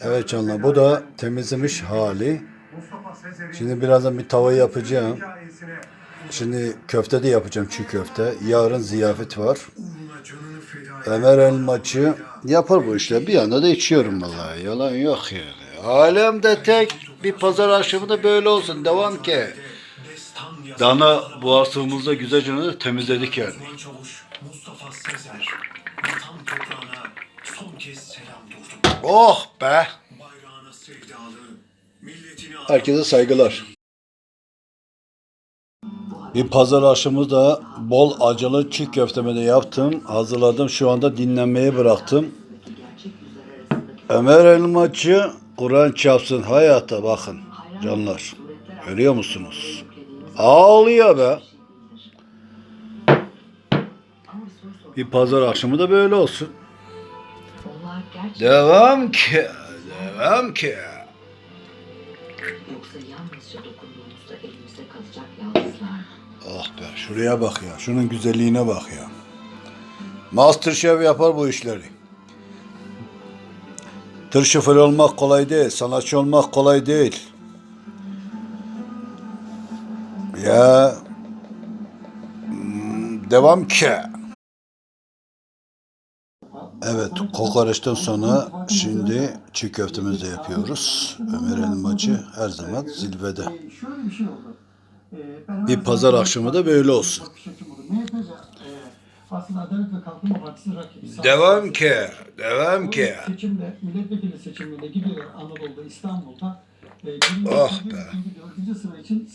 Evet canlar bu da temizlemiş hali. Şimdi birazdan bir tava yapacağım. Şimdi köfte de yapacağım çiğ köfte. Yarın ziyafet var. Ömer Elmacı yapar bu işler. Bir yanda da içiyorum vallahi. Yalan yok yani. Alemde tek bir pazar akşamı da böyle olsun. Devam ki. Dana boğazımızda güzelce de temizledik yani. Mustafa Sezer vatan toprağına son kez selam durdu. Oh be. Herkese saygılar. Bir pazar akşamı da bol acılı çiğ köftemi de yaptım. Hazırladım. Şu anda dinlenmeye bıraktım. Ömer Elmacı Kur'an çapsın hayata bakın canlar. Görüyor musunuz? Ağlıyor be. Bir pazar akşamı da böyle olsun. Gerçekten Devam ki. Devam ki. yoksa yalnızca dokunduğumuzda elimizde kalacak yalnızlar. Ah be şuraya bak ya. Şunun güzelliğine bak ya. Masterchef yapar bu işleri. Tır şoförü olmak kolay değil. Sanatçı olmak kolay değil. Ya hmm, devam ki. Evet, kokoreçten sonra şimdi çiğ köftemizi de yapıyoruz. Ömer Elmacı her zaman zirvede. Ee, şöyle bir şey oldu. Ee, ben Bir her pazar akşamı da böyle olsun. Devam ki, devam ki. Seçimde, milletvekili seçiminde gidiyorlar Anadolu'da, İstanbul'da. E, Ah be. 4. sıra için